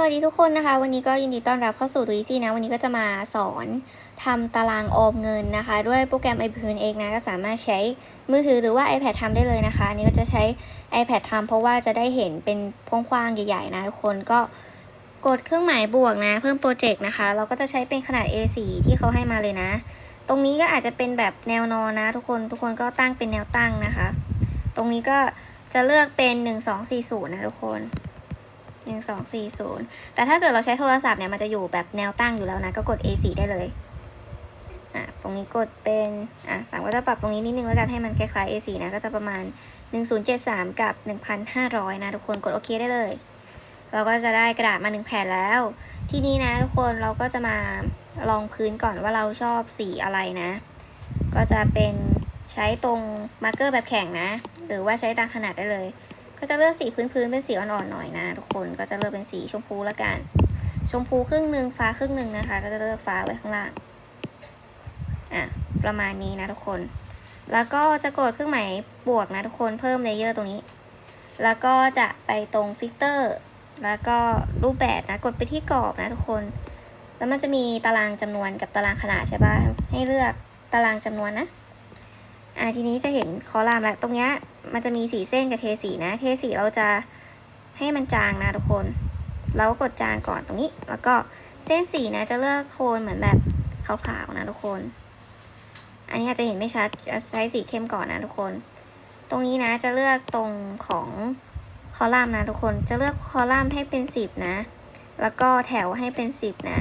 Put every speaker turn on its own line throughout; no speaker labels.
สวัสดีทุกคนนะคะ วันนี้ก็ยินดีต้อนรับเข้าสู่ดูอีซี่นะ วันนี้ก็จะมาสอนทำตารางออมเงินนะคะ ด้วยโปรแกรม i p n เองนะก็สามารถใช้มือถือหรือว่า iPad ทำได้เลยนะคะ อันนี้ก็จะใช้ iPad ทำเพราะว่าจะได้เห็นเป็นพวงกว้างใหญ่ๆนะทุกคนก็กดเครื่องหมายบวกนะ เพิ่มโปรเจกต์นะคะ เราก็จะใช้เป็นขนาด A4 ที่เขาให้มาเลยนะ ตรงนี้ก็อาจจะเป็นแบบแนวนอนนะ ทุกคนทุกคนก็ตั้งเป็นแนวตั้งนะคะ ตรงนี้ก็จะเลือกเป็น 1240นะทุกคน หนึ่งสองสี่ศูนย์แต่ถ้าเกิดเราใช้โทรศัพท์เนี่ยมันจะอยู่แบบแนวตั้งอยู่แล้วนะ ก็กด A4 ได้เลยอะตรงนี้กดเป็นอะสามก็จะปรับตรงนี้นิดนึงแล้วกันให้มันคล้ายๆ A4 นะ ก็จะประมาณ 1073 กับ 1500 นะ ทุกคนกดโอเคได้เลย เราก็จะได้กระดาษมาหนึ่งแผ่นแล้ว ทีนี้นะทุกคนเราก็จะมาลองพื้นก่อนว่าเราชอบสีอะไรนะ ก็จะเป็นใช้ตรงมาร์กเกอร์แบบแข็งนะ หรือว่าใช้ตามขนาดได้เลย ก็จะเลือกสีพื้นๆเป็นสีอ่อนๆหน่อยนะ ทุกคนก็จะเลือกเป็นสีชมพูละกัน ชมพูครึ่งหนึ่งฟ้าครึ่งหนึ่งนะคะ ก็จะเลือกฟ้าไว้ข้างล่างอะประมาณนี้นะทุกคน แล้วก็จะกดเครื่องหมายบวกนะทุกคนเพิ่มเลเยอร์ตรงนี้ แล้วก็จะไปตรงฟิลเตอร์ แล้วก็รูปแบบนะ กดไปที่กรอบนะทุกคน แล้วมันจะมีตารางจำนวนกับตารางขนาดใช่ปะให้เลือกตารางจำนวนนะอ่าทีนี้จะเห็นคอลัมน์แล้วตรงเนี้ย มันจะมีสีเส้นกับเทสีนะ เทสีเราจะให้มันจางนะทุกคน เรากดจางก่อนตรงนี้ แล้วก็เส้นสีนะจะเลือกโทนเหมือนแบบขาวๆนะทุกคน อันนี้อาจจะเห็นไม่ชัดจะใช้สีเข้มก่อนนะทุกคน ตรงนี้นะจะเลือกตรงของคอลัมน์นะทุกคน จะเลือกคอลัมน์ให้เป็นสิบนะ แล้วก็แถวให้เป็นสิบนะ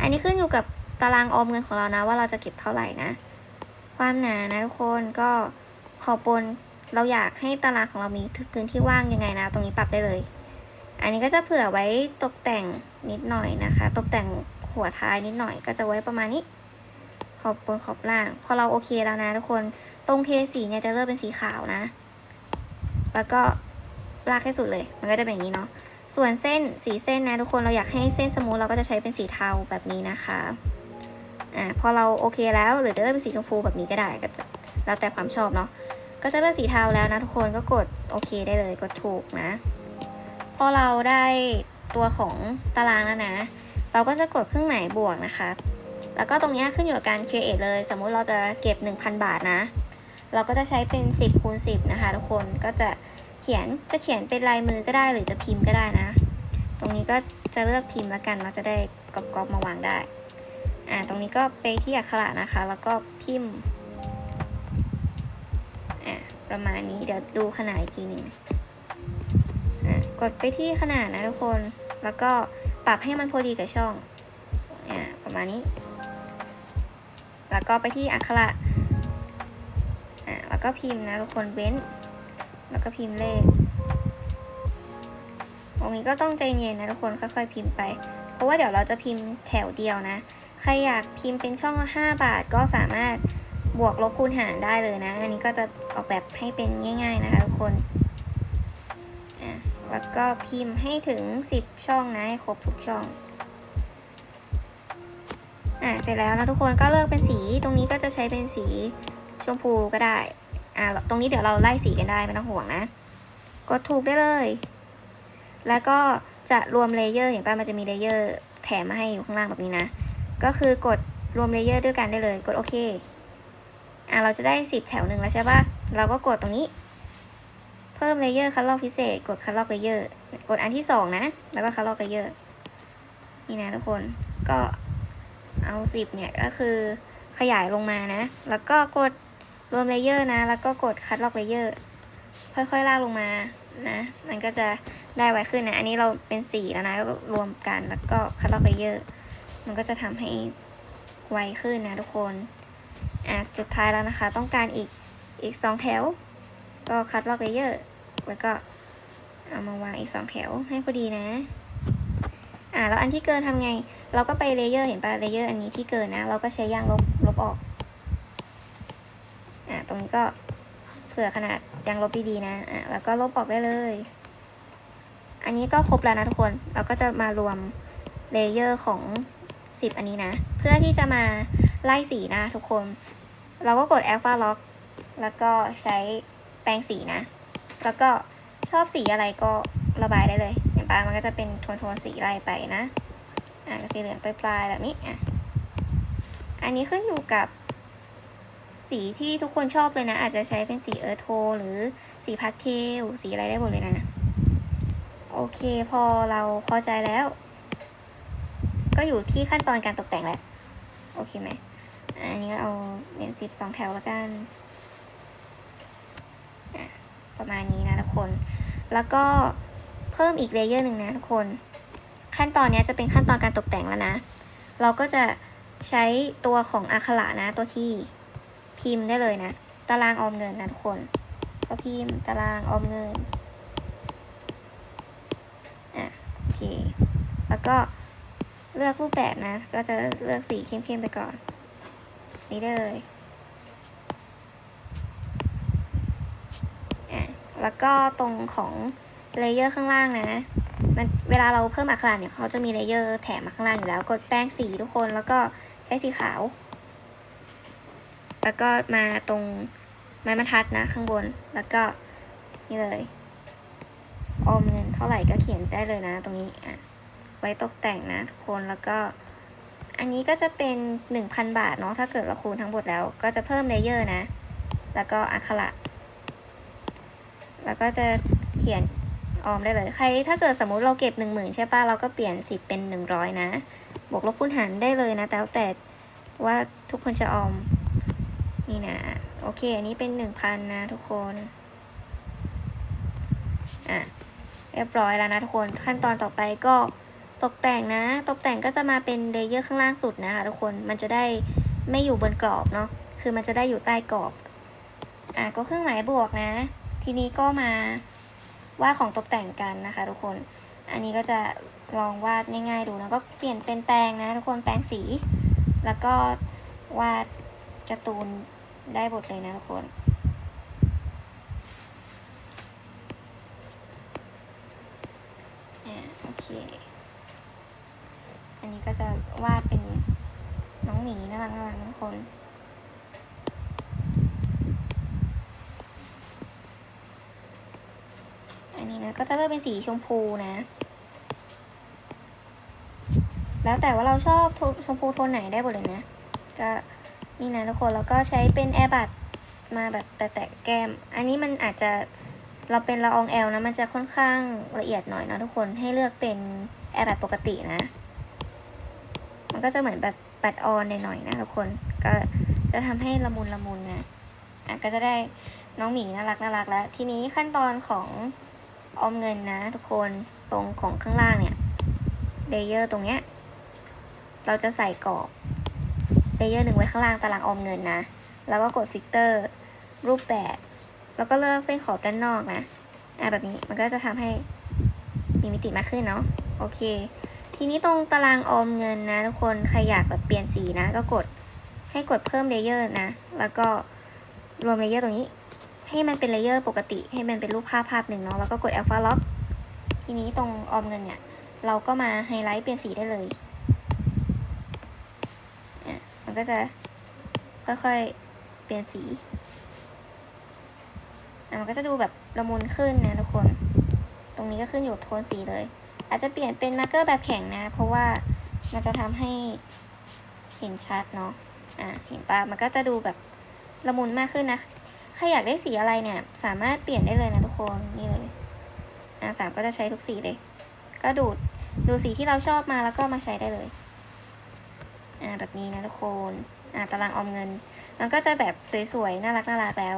อันนี้ขึ้นอยู่กับตารางออมเงินของเรานะ ว่าเราจะเก็บเท่าไหร่นะ ความหนานะทุกคนก็ขอบบน เราอยากให้ตารางของเรามีพื้นที่ว่างยังไงนะ ตรงนี้ปรับได้เลย อันนี้ก็จะเผื่อไว้ตกแต่งนิดหน่อยนะคะ ตกแต่งหัวท้ายนิดหน่อยก็จะไว้ประมาณนี้ ขอบบนขอบล่าง พอเราโอเคแล้วนะทุกคน ตรงเทสีเนี่ยจะเลือกเป็นสีขาวนะ แล้วก็ลากให้สุดเลย มันก็จะเป็นอย่างนี้เนาะ ส่วนเส้นสีเส้นนะทุกคนเราอยากให้เส้นสมูทเราก็จะใช้เป็นสีเทาแบบนี้นะคะอ่าพอเราโอเคแล้วหรือจะเลือกเป็นสีชมพูแบบนี้ก็ได้ก็จะแล้วแต่ความชอบเนาะ ก็จะเลือกสีเทาแล้วนะทุกคนก็กดโอเคได้เลยกดถูกนะ พอเราได้ตัวของตารางแล้วนะ เราก็จะกดเครื่องหมายบวกนะคะแล้วก็ตรงนี้ขึ้นอยู่กับการ create เลย สมมุติเราจะเก็บ 1,000 บาทนะ เราก็จะใช้เป็น 10คูณ10 นะคะทุกคนก็จะเขียนจะเขียนเป็นลายมือก็ได้หรือจะพิมพ์ก็ได้นะ ตรงนี้ก็จะเลือกพิมพ์แล้วกัน เราจะได้ก๊อปๆมาวางได้อ่าตรงนี้ก็ไปที่อักขระนะคะ แล้วก็พิมพ์ ประมาณนี้เดี๋ยวดูขนาดอีกทีหนึ่งอะกดไปที่ขนาดนะทุกคนแล้วก็ปรับให้มันพอดีกับช่องอะประมาณนี้ แล้วก็ไปที่อักขระอะแล้วก็พิมพ์นะทุกคนเว้น แล้วก็พิมพ์เลขตรงนี้ก็ต้องใจเย็นนะทุกคนค่อย ๆ พิมพ์ไป เพราะว่าเดี๋ยวเราจะพิมพ์แถวเดียวนะ ใครอยากพิมพ์เป็นช่องละ5บาทก็สามารถ บวกลบคูณหารได้เลยนะ อันนี้ก็จะออกแบบให้เป็นง่าย ๆ นะคะทุกคนแล้วก็พิมพ์ให้ถึง 10 ช่องนะให้ครบทุกช่องอะเสร็จแล้วนะทุกคนก็เลือกเป็นสีตรงนี้ก็จะใช้เป็นสีชมพูก็ได้อะตรงนี้เดี๋ยวเราไล่สีกันได้ไม่ต้องห่วงนะ กดถูกได้เลย แล้วก็จะรวมเลเยอร์เห็นป่ะมันจะมีเลเยอร์แถมมาให้อยู่ข้างล่างแบบนี้นะ ก็คือกดรวมเลเยอร์ด้วยกันได้เลย กดโอเค อะเราจะได้สิบแถวหนึ่งแล้วใช่ปะเราก็กดตรงนี้ เพิ่มเลเยอร์คัดลอกพิเศษ กดคัดลอกเลเยอร์ กดอันที่สองนะ แล้วก็คัดลอกเลเยอร์นี่นะทุกคน ก็เอาสิบเนี่ยก็คือขยายลงมานะ แล้วก็กดรวมเลเยอร์นะ แล้วก็กดคัดลอกเลเยอร์ ค่อยๆลากลงมานะ มันก็จะได้ไวขึ้นนะ อันนี้เราเป็นสี่แล้วนะ ก็รวมกัน แล้วก็คัดลอกเลเยอร์ มันก็จะทำให้ไวขึ้นนะทุกคน อะสุดท้ายแล้วนะคะ ต้องการอีกอีกสองแถว ก็คัดลอกเลเยอร์แล้วก็เอามาวางอีกสองแถวให้พอดีนะ อะแล้วอันที่เกินทำไง เราก็ไปเลเยอร์เห็นปะเลเยอร์อันนี้ที่เกินนะ เราก็ใช้ยางลบลบออก อะตรงนี้ก็เผื่อขนาดยางลบดีๆนะ อะแล้วก็ลบออกได้เลย อันนี้ก็ครบแล้วนะทุกคน เราก็จะมารวมเลเยอร์ของ 10 อันนี้นะ เพื่อที่จะมาไล่สีนะทุกคน เราก็กด Alpha Lock แล้วก็ใช้แปรงสีนะ แล้วก็ชอบสีอะไรก็ระบายได้เลยเห็นปะปะมันก็จะเป็นโทนโทนสีไล่ไปนะ อะสีเหลืองปลายๆแบบนี้อะอันนี้ขึ้นอยู่กับสีที่ทุกคนชอบเลยนะ อาจจะใช้เป็นสีเออร์โทหรือสีพาสเทลสีอะไรได้หมดเลยนะ โอเคพอเราพอใจแล้ว ก็อยู่ที่ขั้นตอนการตกแต่งแล้ว โอเคไหม อันนี้ก็เอาเหรียญสิบสองแถวแล้วกัน ประมาณนี้นะทุกคน แล้วก็เพิ่มอีกเลเยอร์หนึ่งนะทุกคน ขั้นตอนนี้จะเป็นขั้นตอนการตกแต่งแล้วนะ เราก็จะใช้ตัวของอักขระนะ ตัวที่พิมพ์ได้เลยนะ ตารางออมเงินนะทุกคน ก็พิมพ์ตารางออมเงินอะโอเค แล้วก็เลือกรูปแบบนะ ก็จะเลือกสีเข้มๆไปก่อน นี่เลยอะแล้วก็ตรงของเลเยอร์ข้างล่างนะ มันเวลาเราเพิ่มอักขระเนี่ยเขาจะมีเลเยอร์แถมมาข้างล่างอยู่แล้ว กดแป้งสีทุกคนแล้วก็ใช้สีขาว แล้วก็มาตรงไม้บรรทัดนะข้างบน แล้วก็นี่เลย ออมเงินเท่าไหร่ก็เขียนได้เลยนะ ตรงนี้อะไว้ตกแต่งนะทุกคนแล้วก็ อันนี้ก็จะเป็น 1,000 บาทเนาะถ้าเกิดเราคูณทั้งหมดแล้ว ก็จะเพิ่มเลเยอร์นะ แล้วก็อักขระ แล้วก็จะเขียนออมได้เลย ใคร ถ้าเกิดสมมุติเราเก็บ 1 0,000 ใช่ป่ะ เราก็เปลี่ยน 10 เป็น 100 นะ บวกลบคูณหารได้เลยนะ แต่แล้วแต่ว่าทุกคนจะออม นี่นะ โอเค อันนี้เป็น 1,000 นะทุกคน อะ เรียบร้อยแล้วนะทุกคน ขั้นตอนต่อไปก็ ตกแต่งนะ ตกแต่งก็จะมาเป็นเลเยอร์ข้างล่างสุดนะคะทุกคน มันจะได้ไม่อยู่บนกรอบเนาะ คือมันจะได้อยู่ใต้กรอบ อะก็เครื่องหมายบวกนะ ทีนี้ก็มาวาดของตกแต่งกันนะคะ ทุกคน อันนี้ก็จะลองวาดง่ายๆดูนะ ก็เปลี่ยนเป็นแปรงนะทุกคน แปรงสี แล้วก็วาดการ์ตูนได้หมดเลยนะทุกคนโอเค นนี้ก็จะวาดเป็นน้องหมีน่ารักน่ารักทุกคน อันนี้นะก็จะเลือกเป็นสีชมพูนะ แล้วแต่ว่าเราชอบโทนชมพูโทนไหนได้หมดเลยนะ ก็นี่นะทุกคนแล้วก็ใช้เป็นแอร์บัดมาแบบแตะแก้ม อันนี้มันอาจจะเราเป็นละอองแอลนะ มันจะค่อนข้างละเอียดหน่อยนะทุกคนให้เลือกเป็นแอร์แบัดปกตินะ มันก็จะเหมือนแบบปัดออนหน่อยๆนะทุกคน ก็จะทำให้ละมุนละมุนนะอะก็จะได้น้องหมีน่ารักน่ารักแล้ว ทีนี้ขั้นตอนของออมเงินนะ ทุกคนตรงของข้างล่างเนี่ยเลเยอร์ตรงเนี้ยเราจะใส่กรอบเลเยอร์หนึ่งไว้ข้างล่างตารางออมเงินนะ แล้วก็กดฟิลเตอร์รูปแบบแล้วก็เลือกเส้นขอบด้านนอกนะอะแบบนี้มันก็จะทำให้มีมิติมากขึ้นเนาะโอเค ทีนี้ตรงตารางออมเงินนะทุกคนใครอยากแบบเปลี่ยนสีนะ ก็กดให้กดเพิ่มเลเยอร์นะ แล้วก็รวมเลเยอร์ตรงนี้ ให้มันเป็นเลเยอร์ปกติ ให้มันเป็นรูปภาพภาพหนึ่งเนาะแล้วก็กด alpha lock ทีนี้ตรงออมเงินเนี่ยเราก็มาไฮไลท์เปลี่ยนสีได้เลยอะมันก็จะค่อยๆ เปลี่ยนสีอะมันก็จะดูแบบละมุนขึ้นนะทุกคน ตรงนี้ก็ขึ้นอยู่โทนสีเลย อาจจะเปลี่ยนเป็นมาร์กเกอร์แบบแข็งนะ เพราะว่ามันจะทำให้เห็นชัดเนาะ อะ เห็นปะมันก็จะดูแบบละมุนมากขึ้นนะใครอยากได้สีอะไรเนี่ย สามารถเปลี่ยนได้เลยนะทุกคน นี่เลย อะสามก็จะใช้ทุกสีเลย ก็ดูดดูสีที่เราชอบมาแล้วก็มาใช้ได้เลย อ่าแบบนี้นะทุกคน อ่าตารางออมเงิน มันก็จะแบบสวยๆ น่ารักน่ารักแล้ว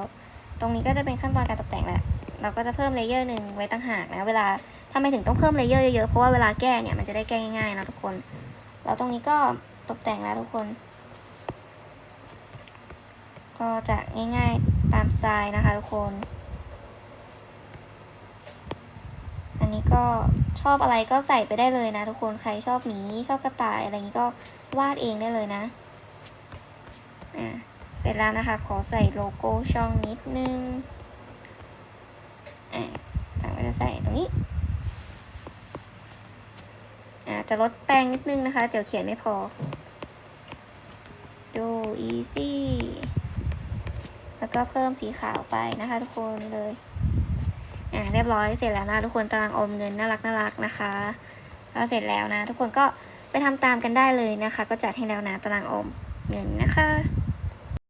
ตรงนี้ก็จะเป็นขั้นตอนการตกแต่งแหละ เราก็จะเพิ่มเลเยอร์หนึ่งไว้ตั้งหากนะเวลาทำไมถึงต้องเพิ่มเลเยอร์เยอะๆเพราะว่าเวลาแก้เนี่ยมันจะได้แก้ง่ายๆนะทุกคนแล้วตรงนี้ก็ตกแต่งแล้วทุกคน ก็จะง่ายๆตามสไตล์นะคะทุกคน อันนี้ก็ชอบอะไรก็ใส่ไปได้เลยนะทุกคนใครชอบหมีชอบกระต่ายอะไรนี้ก็วาดเองได้เลยนะอ่าเสร็จแล้วนะคะ ขอใส่โลโก้ช่องนิดนึง ใส่ตรงนี้อาจะลดแป้งนิดนึงนะคะ เดี๋ยวเขียนไม่พอ ดู easy แล้วก็เพิ่มสีขาวไปนะคะทุกคนเลย อ่าเรียบร้อยเสร็จแล้วนะทุกคนตารางอมเงินน่ารักน่ารักนะคะก็เสร็จแล้วนะ ทุกคนก็ไปทำตามกันได้เลยนะคะ ก็จัดให้แล้วนะตารางอมเงินนะคะ